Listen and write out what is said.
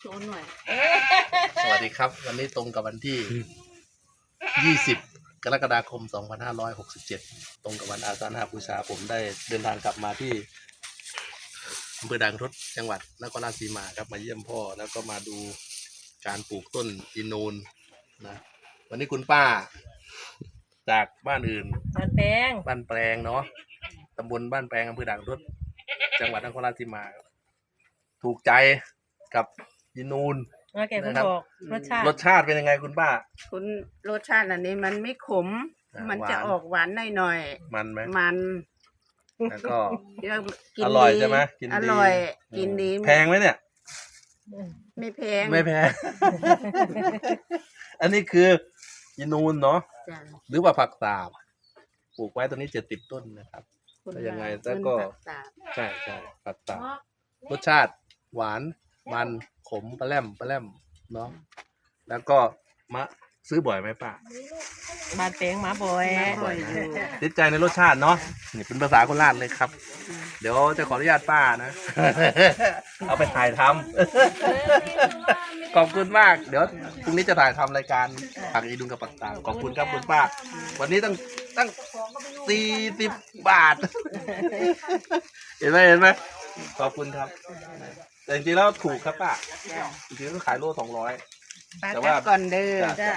โชว์หน่อยสวัสดีครับ วันนี้ตรงกับวันที่ 20 กรกฎาคม 2567 ตรงกับวันอาสาฬหบูชาผมได้เดินทางกลับมาที่อำเภอด่างทศจังหวัดนครราชสีมาครับมาเยี่ยมพ่อแล้วก็มาดูการปลูกต้นอินูนนะวันนี้คุณป้า จากบ้านอื่นมันแพงบ้านแปลงเนาะตำบลบ้านแปลงอำเภอด่างทศจังหวัดนครราชสีมาครับถูกใจกับ อินูน ว่าแกเพิ่งนะครับ บอกรสชาติรสชาติเป็นยังไงคุณป้า คุณรสชาติอันนี้มันไม่ขม อ่ามันจะหวาน ออกหวานหน่อยมันไหมๆ มันแล้วก็เดี๋ยวกินอร่อยดีใช่ไหมกินดี อร่อย กินดีแพงไหมเนี่ย ไม่แพงไม่แพง อันนี้คือยินูนเนาะจ้ะหรือว่าผักสาบปลูกไว้ตรงนี้เจ็ดสิบต้นนะครับ คุณแล้วยังไงคุณแล้วก็ผัสาบใช่ใช่ผักสาบรสชาติหวาน มันขมปลาแรมปลาแรมเนาะแล้วก็มะซื้อบ่อยไหมป้าบานแปลงหมาบ่อยบ่อยนะติดใจในรสชาติเนาะนี่เป็นภาษาโคราชเลยครับ เดี๋ยวจะขออนุญาตป้านะ เอาไปถ่ายทำขอบคุณมาก เดี๋ยวพรุ่งนี้จะถ่ายทำรายการผักอีดุงกับปักตามขอบคุณครับคุณป้า วันนี้ตั้งตั้งสี่สิบบาท เห็นไหมเห็นไหม ขอบคุณครับ แต่จริงๆแล้วถูกครับป้าจ้ะจริงๆก็ขายโลสองร้อย ป้าแต่กลัว่า บก่อนเด้อ จ้ะ